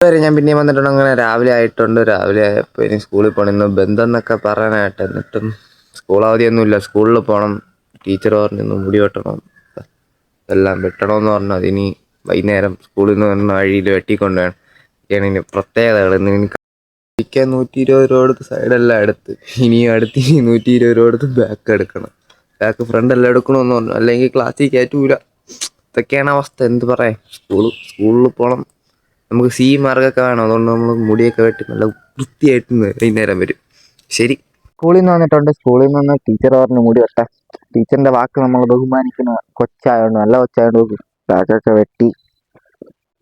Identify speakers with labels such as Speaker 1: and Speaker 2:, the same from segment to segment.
Speaker 1: ഇതുവരെ ഞാൻ പിന്നെയും വന്നിട്ടുണ്ട്. അങ്ങനെ രാവിലെ ആയിട്ടുണ്ട്. രാവിലെ ആയപ്പോൾ ഇനി സ്കൂളിൽ പോകണം ഇന്ന് ബന്ധം എന്നൊക്കെ പറയാനായിട്ട് എന്നിട്ടും സ്കൂൾ അവധിയൊന്നുമില്ല. സ്കൂളിൽ പോകണം ടീച്ചർ പറഞ്ഞു ഇന്ന് മുടി വെട്ടണം. എല്ലാം വെട്ടണമെന്ന് പറഞ്ഞു. അതിനി വൈകുന്നേരം സ്കൂളിൽ നിന്ന് വന്ന വഴിയിൽ വെട്ടിക്കൊണ്ട് വേണം. ഇനി പ്രത്യേകതകൾ ഇന്ന് ഇനി ഇരിക്കാൻ നൂറ്റി ഇരുപത് രൂപ സൈഡെല്ലാം എടുത്ത് ഇനി അടുത്ത് ഇനി നൂറ്റി ഇരുപത് രൂപ ബാക്ക് എടുക്കണം. ബാക്ക് ഫ്രണ്ട് എല്ലാം എടുക്കണമെന്ന് പറഞ്ഞു. അല്ലെങ്കിൽ ക്ലാസ്സിൽ കയറ്റൂല. ഇതൊക്കെയാണ് അവസ്ഥ. എന്ത് പറയാം? സ്കൂൾ സ്കൂളിൽ പോകണം നമുക്ക് സി മാർക്കൊക്കെ വേണം. അതുകൊണ്ട് നമ്മൾ മുടിയൊക്കെ വെട്ടി നല്ല വൃത്തിയായിട്ട് വൈകുന്നേരം വരും. ശരി.
Speaker 2: സ്കൂളിൽ നിന്ന് വന്നിട്ടുണ്ട്. സ്കൂളിൽ നിന്ന് ടീച്ചർ പറഞ്ഞു മുടി വെട്ടാൻ ടീച്ചറിന്റെ വാക്ക് നമ്മൾ ബഹുമാനിക്കുന്ന. കൊച്ചായോണ്ട് നല്ല കൊച്ചായോണ്ട് ബാക്കൊക്കെ വെട്ടി.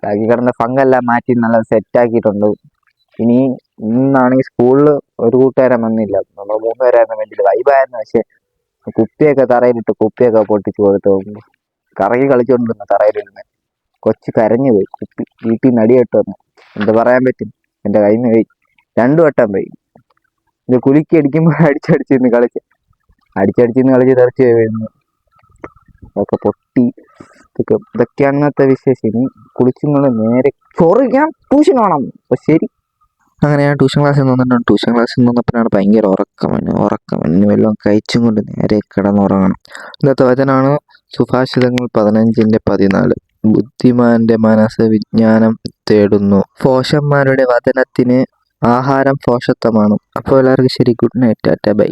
Speaker 2: ബാക്കി കിടന്ന ഫങ്കെല്ലാം മാറ്റി നല്ല സെറ്റ് ആക്കിയിട്ടുണ്ട്. ഇനി ഇന്നാണെങ്കിൽ സ്കൂളിൽ ഒരു കൂട്ടുകാരൻ വന്നില്ല. നമ്മൾ മൂന്നുപേരായിരുന്നു വേണ്ടി വൈബായിരുന്നു പക്ഷെ കുപ്പിയൊക്കെ തറയിലിട്ട് കുപ്പിയൊക്കെ പൊട്ടിച്ചു കൊടുത്തു കറങ്ങി കളിച്ചുകൊണ്ടിരുന്ന തറയിലിരുന്ന് കൊച്ചു കരഞ്ഞു പോയി കുപ്പി. വീട്ടിൽ നിന്ന് അടിയിട്ട് വന്നു. എന്ത് പറയാൻ പറ്റും? എന്റെ കയ്യിൽ നിന്ന് പോയി. രണ്ടു വട്ടം പോയി. ഇത് കുലുക്കി അടിക്കുമ്പോൾ അടിച്ചടിച്ചിരുന്ന് കളിച്ച്. അടിച്ചടിച്ചിരുന്ന് കളിച്ച് തെറിച്ച് വരുന്നു. അതൊക്കെ പൊട്ടി. ഇതൊക്കെ ഇതൊക്കെ അന്നത്തെ വിശേഷം. ഇനി കുളിച്ചും കൊണ്ട് നേരെ സോറി ഞാൻ ട്യൂഷൻ വേണം അപ്പൊ ശരി. അങ്ങനെ ഞാൻ ട്യൂഷൻ ക്ലാസ്സിൽ നിന്നിട്ടുണ്ട് ട്യൂഷൻ ക്ലാസ്സിൽ നിന്നപ്പോഴാണ് ഭയങ്കര ഉറക്കം ഉറക്കം ഇനി വല്ലതും കഴിച്ചും കൊണ്ട് നേരെ കിടന്നുറങ്ങണം. ഇന്നത്തെ വചനാണ് സുഭാഷിതങ്ങൾ പതിനഞ്ചിന്റെ പതിനാല്. ബുദ്ധിമാന്റെ മനസ്സ് വിജ്ഞാനം തേടുന്നു. ഫോഷന്മാരുടെ വചനത്തിന് ആഹാരം ഫോഷത്വമാണ്. അപ്പോൾ എല്ലാവർക്കും ശരി ഗുഡ് നൈറ്റ് ടാറ്റ ബൈ